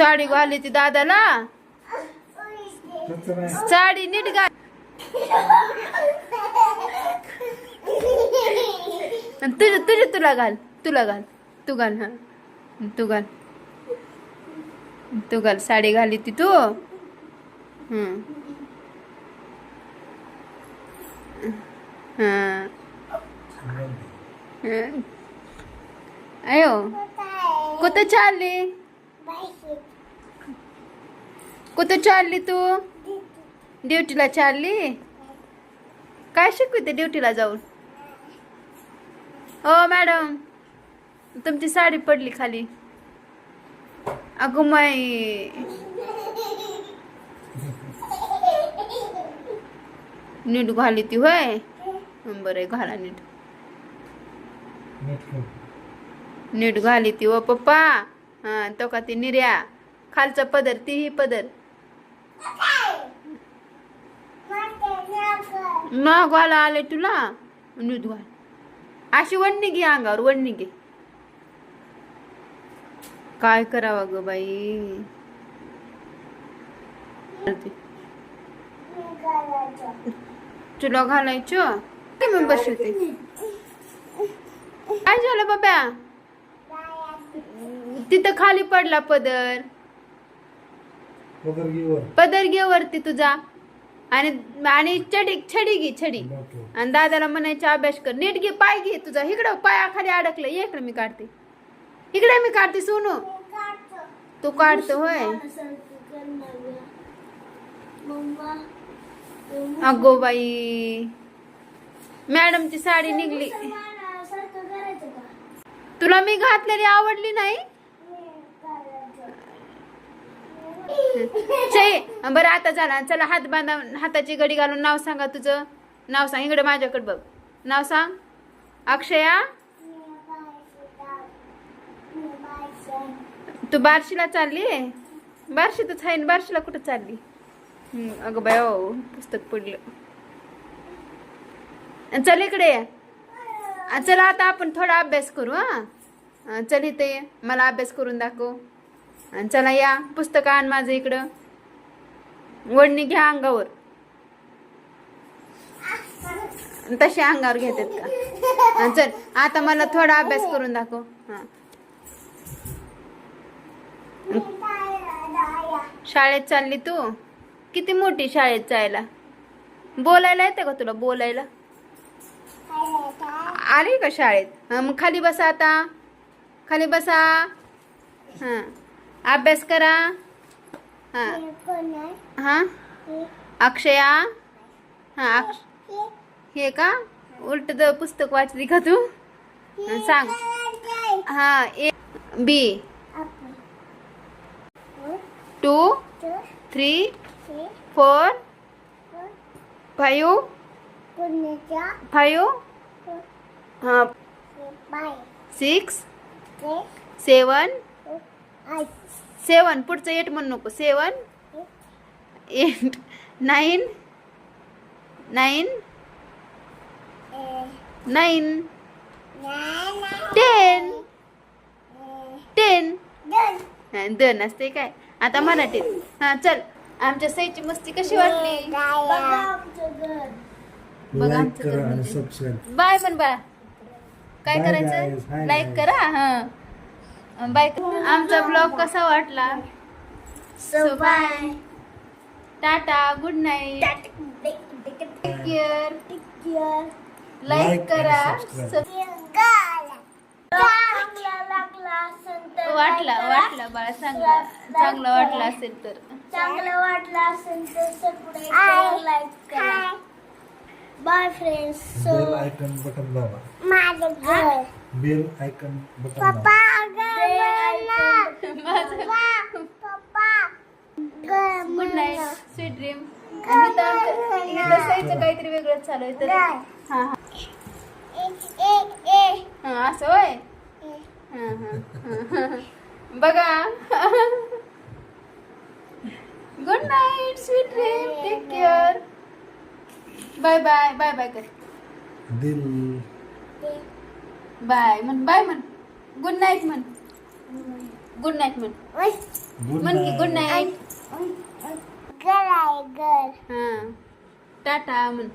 साडी घाली ती दादाला. साडी नीट घाल. तुझ तुझे तुला घाल तुला घाल तू घाल हा. तू घाल. तू घाल साडी घाली ती तू. हम्म. अयो कुठं चालली? कुठं चालली तू? ड्युटीला चालली? काय शिकवते ड्युटीला जाऊन? हो मॅडम. तुमची साडी पडली खाली. अगं माई. नीट घाली ती होय? हं, बरं घाला नीट. नीट घाली. ती व पप्पा. हा तो का ती निर्या खालचा पदर तीही पदर. न घाला आले तुला? नीट घाल अशी वडणी घे अंगावर वडणी घे. काय करावं ग बाई? तुला घालायचं? मी बसवते? काय झालं बाब्या? तिथं खाली पडला पदर. पदर घे वरती तुझा. आणि आणि छडी छडी घे छडी. आणि दादाला म्हणायचे अभ्यास कर. नीट घे पाय घे तुझा. इकडं पायाखाली अडकलं. ये इकडं मी काढते. इकडे मी काढते सोनू. तू काढतो होय. अगो बाई. मॅडमची साडी निघली. तुला मी घातलेली आवडली नाही? छे बरं आता झाला. चला हात बांधा हाताची घडी घालून नाव सांगा तुझं. नाव सांग इकडे माझ्याकडे बघ. नाव सांग. अक्षया? तू बार्शीला चालली बार्शीतच आहे ना बार्शीला कुठं चालली? अगं बाय हो, पुस्तक पडलं. चल इकडे चला आता आपण थोडा अभ्यास करू हा. चल इथे मला अभ्यास करून दाखव. आणि चला या पुस्तक आण माझं इकडं. वडणी घ्या अंगावर. तसे अंगावर घेतात का? चल आता मला थोडा अभ्यास करून दाखव. हा. शाळेत चालली तू? किती मोठी शाळेत जायला? बोलायला येते का तुला? बोलायला? आली का शाळेत? मग खाली बसा आता. खाली बसा. हां. अभ्यास करा। हाँ। हाँ। अक्षया। हाँ अक्ष हे का? उलट द पुस्तक वाचली का तू। सांग। हाँ A B. Two three four five five हाँ। सिक्स। सेवन। सेवन पुढचं एट म्हणू नको. Seven eight nine nine nine ten ten दोन असते काय? आता मराठीत हा चल. आमच्या सईची मस्ती कशी वाटली? बघा आमचं बाय पण बाय काय. करायचं? लाईक. करा हा. बाय. आमचा ब्लॉग कसा वाटला? So bye tata good night take care like करा. वाटला वाटला बाळा चांगला. चांगला वाटला असेल तर. चांगलं वाटलं असेल तर लाईक करा. Bye friends bell icon button दाबा माझं घर बेल आयकन बटन दाबा गुड नाईट स्वीट ड्रीम बसायचं काहीतरी वेगळंच चालू आहे तर. हा हा. हा असं होय? हा, हा, हा. बघा. Good night sweet dream take care bye bye bye bye कर दिल बाय म्हण बाय म्हण गुड नाईट म्हण गुड नाईट म्हण गुड म्हण की गुड नाईट नाईट घर आहे घर हा टाटा म्हण